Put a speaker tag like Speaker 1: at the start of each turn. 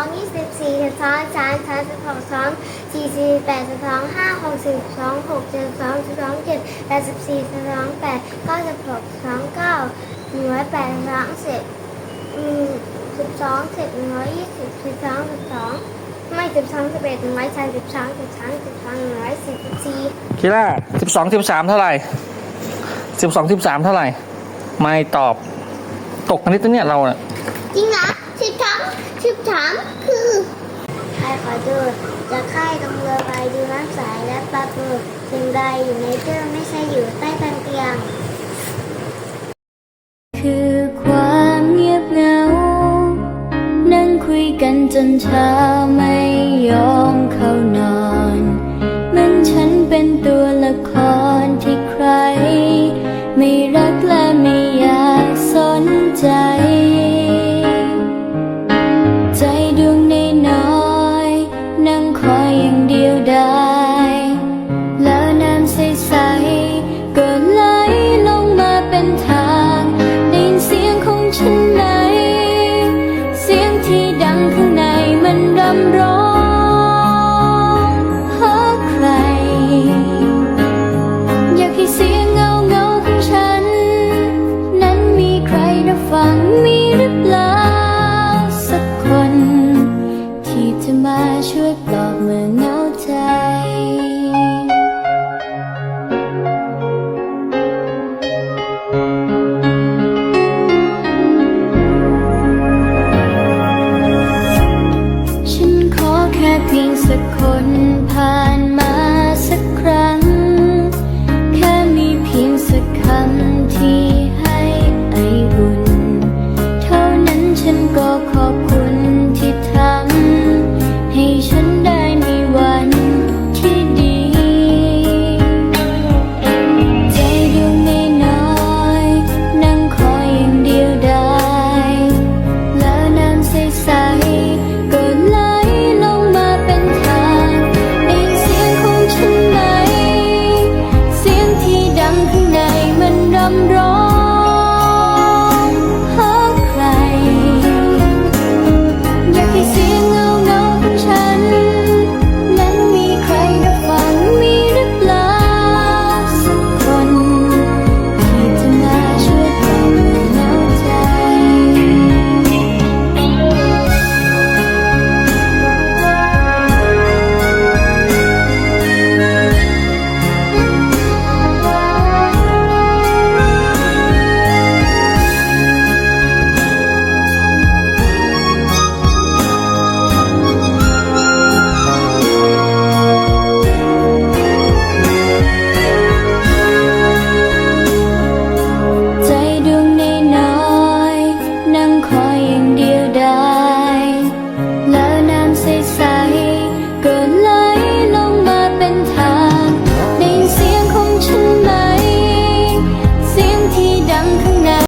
Speaker 1: องยี่สิบสี่สิบสองสามสามสิบหกสองสี่สี่แปดสิบสองห้าหกสิบสองหกเจ็ดสองสิบสองเจ็ดแปดสิบสี่สิบสองแปดเก้าสิบหกสองเก้าหนึ่งร้อยแปดสิบสองสิบอืมสิบสองสิบหนึ่งร้อยยี่สิบสิบสองสิบสองไม่สิบสองสิบเอ็ดหนึ่งร้อยสามสิบสองสิบสามสิบสองหนึ่งร้อยสิบสี่
Speaker 2: คิล่าสิบสองสิบสามเท่าไหร่สิบสองสิบสามเท่าไหร่ ไม่ตอบตกกันนิดเนี่ยเราอะ
Speaker 1: จริงเหรอ สิบสามคือใครขอดูจะค่ายลงเรือใบดูน้ำใสและปลาปูสิ่งใดอยู่ในเตื้อไม่ใช่อยู่ใต้ตันเตียง
Speaker 3: คือความเงียบเหงา นั่งคุยกันจนเช้าไม่ยอมเข้านอนเหมันฉันเป็นตัวละคร